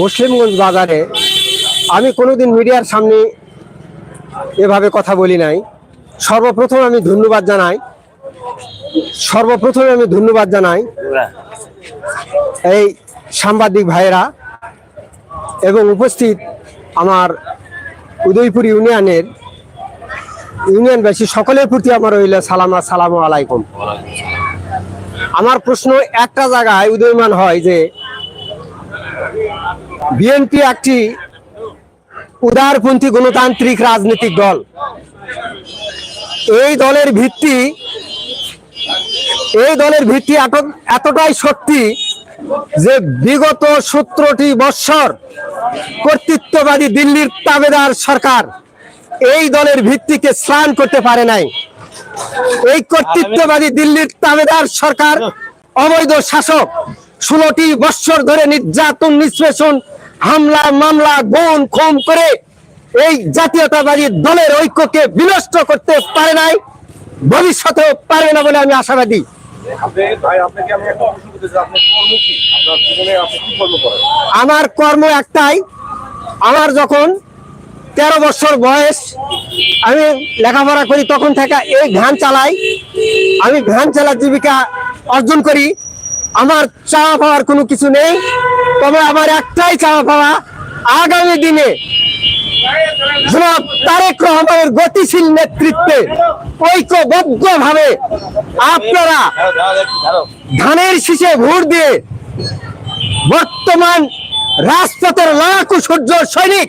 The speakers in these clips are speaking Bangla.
মুসলিমগঞ্জ বাজারে আমি কোনোদিন মিডিয়ার সামনে এভাবে কথা বলি নাই। সর্বপ্রথম আমি ধন্যবাদ জানাই। সর্বপ্রথমে আমি ধন্যবাদ জানাই এই সাংবাদিক ভাইয়েরা এবং উপস্থিত আমার উদয়পুর ইউনিয়নের ইউনিয়নবাসী সকলের প্রতি আমার রইল সালাম সালাম আলাইকুম। আমার প্রশ্ন একটা জায়গায় উদয়মান হয় যে বিএনপি একটি উদারপন্থী গণতান্ত্রিক রাজনৈতিক দল। এই দলের ভিত্তি, এই দলের ভিত্তি এতটাই শক্তি যে বিগত সতেরোটি বৎসর কর্তৃত্ববাদী দিল্লির তাবেদার সরকার এই দলের ভিত্তিকে স্নান করতে পারে নাই। এই কর্তৃত্ববাদী দিল্লির তাবেদার সরকার অবৈধ শাসক ষোলোটি বৎসর ধরে নির্যাতন নিষ্পেষণ হামলা মামলা গুণ খুম করে এই জাতীয়তাবাদী দলের ঐক্যকে বিনষ্ট করতে পারে নাই ভবিষ্যতেও পারবে না বলে আমি আশাবাদী। আমার কর্ম একটাই আমার যখন তেরো বছর বয়স আমি লেখাপড়া করি তখন থেকে এই ভ্যান চালাই আমি ভ্যান চালার জীবিকা অর্জন করি। আমার চাওয়া পাওয়ার কোনো কিছু নেই। তবে আমার একটাই চাওয়া পাওয়া, আগামী দিনে তারেক রহমানের গতিশীল নেতৃত্বে ঐক্যবদ্ধ ভাবে আপনারা ধানের শীষে ভোট দিয়ে বর্তমান রাজপথের লাখো সূর্য সৈনিক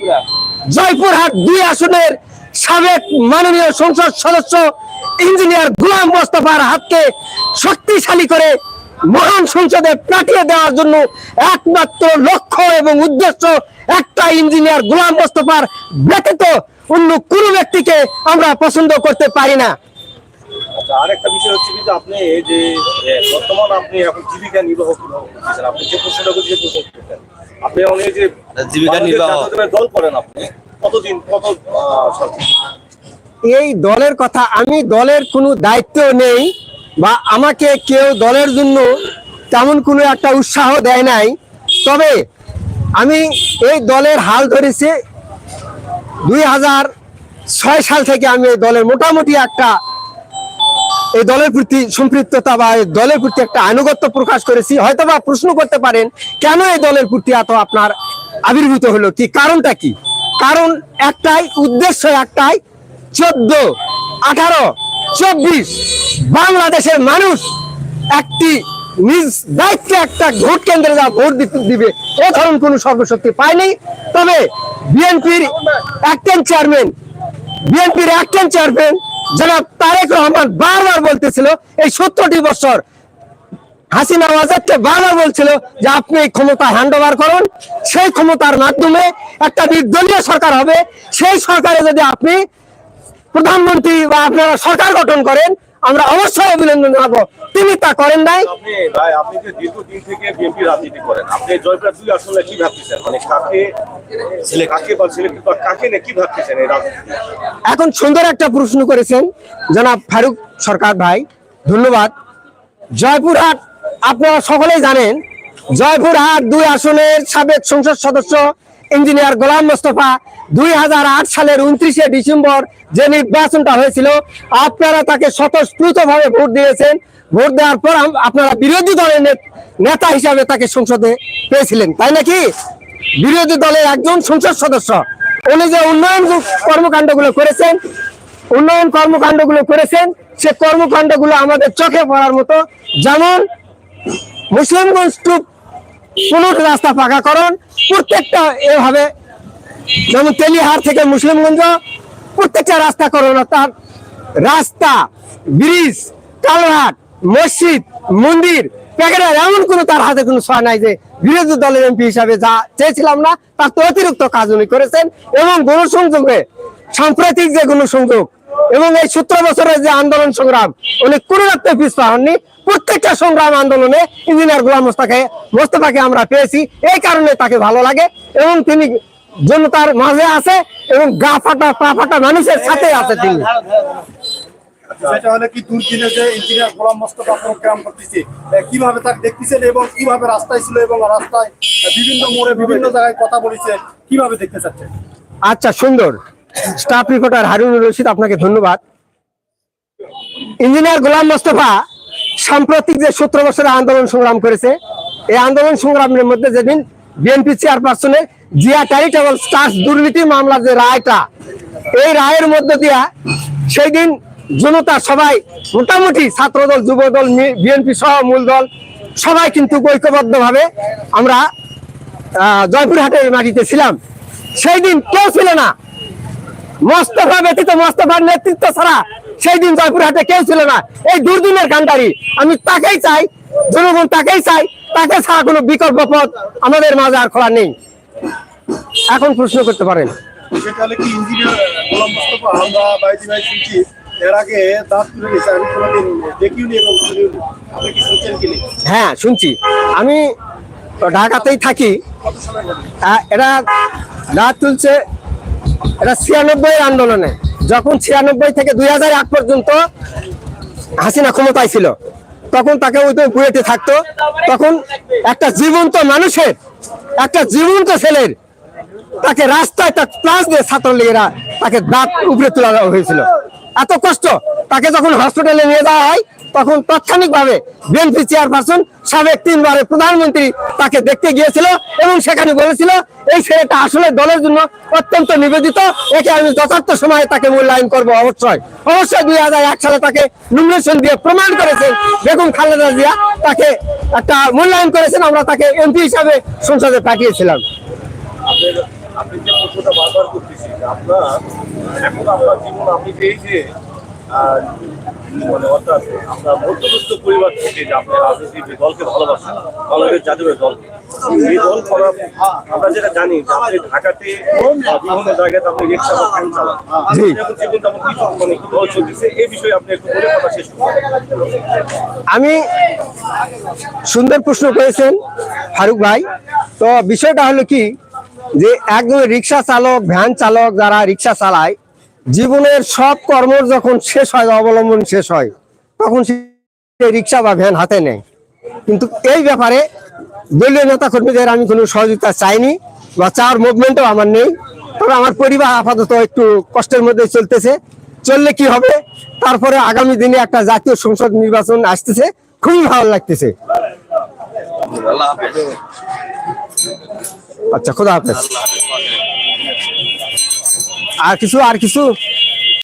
জয়পুরহাট দুই আসনের সাবেক মাননীয় সংসদ সদস্য ইঞ্জিনিয়ার গুলাম মোস্তফার হাতকে শক্তিশালী করে মহান সংসদে পাঠিয়ে দেওয়ার জন্য একমাত্র লক্ষ্য এবং উদ্দেশ্য একটা ইঞ্জিনিয়ার গুলাম মোস্তফার ব্যতীত অন্য কোনো ব্যক্তিকে আমরা পছন্দ করতে পারি না। আচ্ছা আরেকটা বিষয় হচ্ছে কি আপনি এই যে বর্তমান আপনি এখন জীবিকা নির্বাহ কীভাবে আপনি যে প্রশ্নটা করছেন প্রশ্ন করতেন আপনি এখন যে জীবিকা নির্বাহ। দল করেন আপনি কতদিন কত এই দলের কথা আমি দলের কোনো দায়িত্ব নেই। বা আমাকে কেউ দলের জন্য তেমন কোনো একটা উৎসাহ দেয় নাই। তবে আমি এই দলের হাল ধরেছি। দুই হাজার ছয় সাল থেকে আমি এই দলের মোটামুটি একটা এই দলের প্রতি সম্পৃক্ততা বা এই দলের প্রতি একটা আনুগত্য প্রকাশ করেছি। হয়তো বা প্রশ্ন করতে পারেন, কেন এই দলের প্রতি এত আপনার আবির্ভূত হলো? কি কারণটা কি? কারণ একটাই উদ্দেশ্য, একটাই চোদ্দ, আঠারো চব্বিশ বাংলাদেশের মানুষ একটি নিজ দায়িত্বে একটা ভোট কেন্দ্রে যা ভোট দিবে, এ ধরনের কোনো সর্বশক্তি পায়নি। তবে বিএনপির অ্যাক্টিং চেয়ারম্যান বিএনপির অ্যাক্টিং চেয়ারম্যান জনাব তারেক রহমান বারবার বলতেছিল, এই সত্তরটি বছর হাসিনা ওয়াজাদকে বারবার বলছিল যে আপনি এই ক্ষমতা হ্যান্ড করুন। সেই ক্ষমতার মাধ্যমে একটা নির্দলীয় সরকার হবে। সেই সরকারে যদি আপনি প্রধানমন্ত্রী বা আপনারা সরকার গঠন করেন আমরা অবশ্যই অভিনন্দন জানাব। তিনি তা করেন নাই। আপনি যে দীর্ঘদিন থেকে বিএনপি রাজনীতি করেন আপনি জয়পুরহাট দুই আসলে কি ভাবতেছেন? মানে কাকে কাকে বা ছেলে কাকে নিয়ে কি ভাবতেছেন এই এখন সুন্দর একটা প্রশ্ন করেছেন জনাব ফারুক সরকার ভাই। ধন্যবাদ। জয়পুরহাট আপনারা সকলেই জানেন জয়পুরহাট দুই আসনের সাবেক সংসদ সদস্য ইঞ্জিনিয়ার গোলাম মোস্তফা দুই হাজার আট সালের উনত্রিশে ডিসেম্বর যে নির্বাচনটা হয়েছিল, আপনারা তাকে স্বতঃস্ফূর্ত ভাবে ভোট দিয়েছেন। ভোট দেওয়ার পর আপনারা বিরোধী দলের নেতা হিসাবে তাকে সংসদে পেয়েছিলেন, তাই নাকি? বিরোধী দলের একজন সংসদ সদস্য, উনি যে উন্নয়ন কর্মকাণ্ডগুলো করেছেন, উন্নয়ন কর্মকাণ্ডগুলো করেছেন, সে কর্মকাণ্ডগুলো আমাদের চোখে পড়ার মতো। যেমন মুসলিমগঞ্জ টু পুনর রাস্তা পাকাকরণ প্রত্যেকটা এভাবে যেমন তেলিহার থেকে মুসলিমগঞ্জ, প্রত্যেকটা রাস্তা করোন। তার রাস্তা, ব্রিজ কালহাট মসজিদ, মন্দির, প্যাকেটার এমন কোনো তার হাতে কোনো ছোঁয়া নাই যে বিরোধী দলের এমপি হিসাবে যা চেয়েছিলাম না, তার তো অতিরিক্ত কাজ উনি করেছেন এবং গণসংযোগে, সাম্প্রতিক যে গণসংযোগ এবং এই সতেরো বছরের যে আন্দোলন সংগ্রাম, উনি কোনো রাখতে পিছপা হননি প্রত্যেকটা সংগ্রাম আন্দোলনে ইঞ্জিনিয়ার গোলাম মোস্তাকে, মোস্তফাকে আমরা পেয়েছি। এই কারণে তাকে ভালো লাগে এবং তিনি জনতার মাঝে আছে এবং গা ফাটা পা ফাটা মানুষের সাথে আছে তিনি। সেটা হলে কি দুর্দিনে যে ইঞ্জিনিয়ার গোলাম মোস্তফা প্রোগ্রাম করতেছে কীভাবে তাকে দেখতেছেন এবং কীভাবে রাস্তায় ছিল এবং রাস্তায় বিভিন্ন মোড়ে বিভিন্ন জায়গায় কথা বলেছে কীভাবে দেখতে চাচ্ছেন? আচ্ছা সুন্দর। স্টাফ রিপোর্টার হারুনুর রশিদ আপনাকে ধন্যবাদ। ইঞ্জিনিয়ার গোলাম মোস্তফা সাম্প্রতিক যে সতেরো বছরের আন্দোলন সংগ্রাম করেছে এই আন্দোলন সংগ্রামের মধ্যে যেদিন বিএনপি চেয়ারপারসনের জিয়া চ্যারিটেবল স্টার্স দুর্নীতি মামলার যে রায়টা, এই রায়ের মধ্য দিয়া সেই দিন জনতা সবাই, মোটামুটি ছাত্রদল, যুবদল বিএনপি সহ মূল দল, সবাই কিন্তু ঐক্যবদ্ধভাবে আমরা জয়পুরহাটের মাটিতে ছিলাম। সেই দিন কেউ ছিল না। মোস্তফা ব্যতীত মোস্তফার নেতৃত্ব ছাড়া সেই দিন জয়পুরহাটে কেউ ছিল না। এই দুর্দিনের কান্ডারি, আমি তাকেই চাই, জনগণ তাকেই চাই তাকে ছাড়া কোনো বিকল্প পথ আমাদের মাঝে আর খোলা নেই। এখন প্রশ্ন করতে পারেন। দাঁত? হ্যাঁ শুনছি। আমি ঢাকাতেই থাকি। এরা রাত তুলছে এটা ছিয়ানব্বই আন্দোলনে। যখন ছিয়ানব্বই থেকে দুই হাজার আট পর্যন্ত হাসিনা ক্ষমতায় ছিল তখন তাকে ওই তো বুয়েটে থাকতো। তখন একটা জীবন্ত মানুষের, একটা জীবন্ত ছেলের তাকে রাস্তায় তার প্লাস দিয়ে ছাত্রলীগেরা তাকে দাঁত উপরে তোলা হয়েছিল। এত কষ্ট, তাকে যখন হসপিটালে নিয়ে যাওয়া হয়, তখন তাৎক্ষণিকভাবে বিএনপি চেয়ারপারসন সাবেক তিনবারের প্রধানমন্ত্রী তাকে দেখতে গিয়েছিল এবং সেখানে বলেছিল, এই ছেলেটা আসলে দলের জন্য অত্যন্ত নিবেদিত। একে আমি যথার্থ সময়ে তাকে মূল্যায়ন করব। অবশ্যই অবশ্যই দুই হাজার এক সালে তাকে নমিনেশন দিয়ে প্রমাণ করেছেন। বেগম খালেদা জিয়া তাকে একটা মূল্যায়ন করেছেন, আমরা তাকে এমপি হিসাবে সংসদে পাঠিয়েছিলাম। আপনি যে প্রশ্নটা বারবার করতেছি আপনার এখন আপনার জীবন, আপনি মানে অর্থাৎ মধ্যবিত্ত পরিবার থেকে যে আপনি যে দলকে ভালোবাসেন বাংলাদেশ জাতীয় দলকে এই দল করা আমরা যেটা জানি যে আপনি ঢাকাতে বিভিন্ন জায়গাতে আপনি রিক্সা বা ভ্যান চালান। এখন তেমন কিছু দল চলতেছে এই বিষয়ে আপনি একটু বলে কথা শেষ আমি সুন্দর প্রশ্ন করেছেন ফারুক ভাই। তো বিষয়টা হলো কি যে একজন রিক্সা চালক ভ্যান চালক যারা রিক্সা চালায় জীবনের সব কর্ম যখন শেষ হয় অবলম্বন শেষ হয় তখন সে রিক্সা বা ভ্যান হাতে নেয়। কিন্তু এই ব্যাপারে দলীয় নেতা কর্মীদের আমি কোনো সহযোগিতা চাইনি বা চাওয়ার মুভমেন্টও আমার নেই। তবে আমার পরিবার আপাতত একটু কষ্টের মধ্যে চলতেছে। চললে কি হবে? তারপরে আগামী দিনে একটা জাতীয় সংসদ নির্বাচন আসতেছে। খুবই ভালো লাগতেছে। আচ্ছা খোদা হাফেজ। আর কিছু আর কিছু?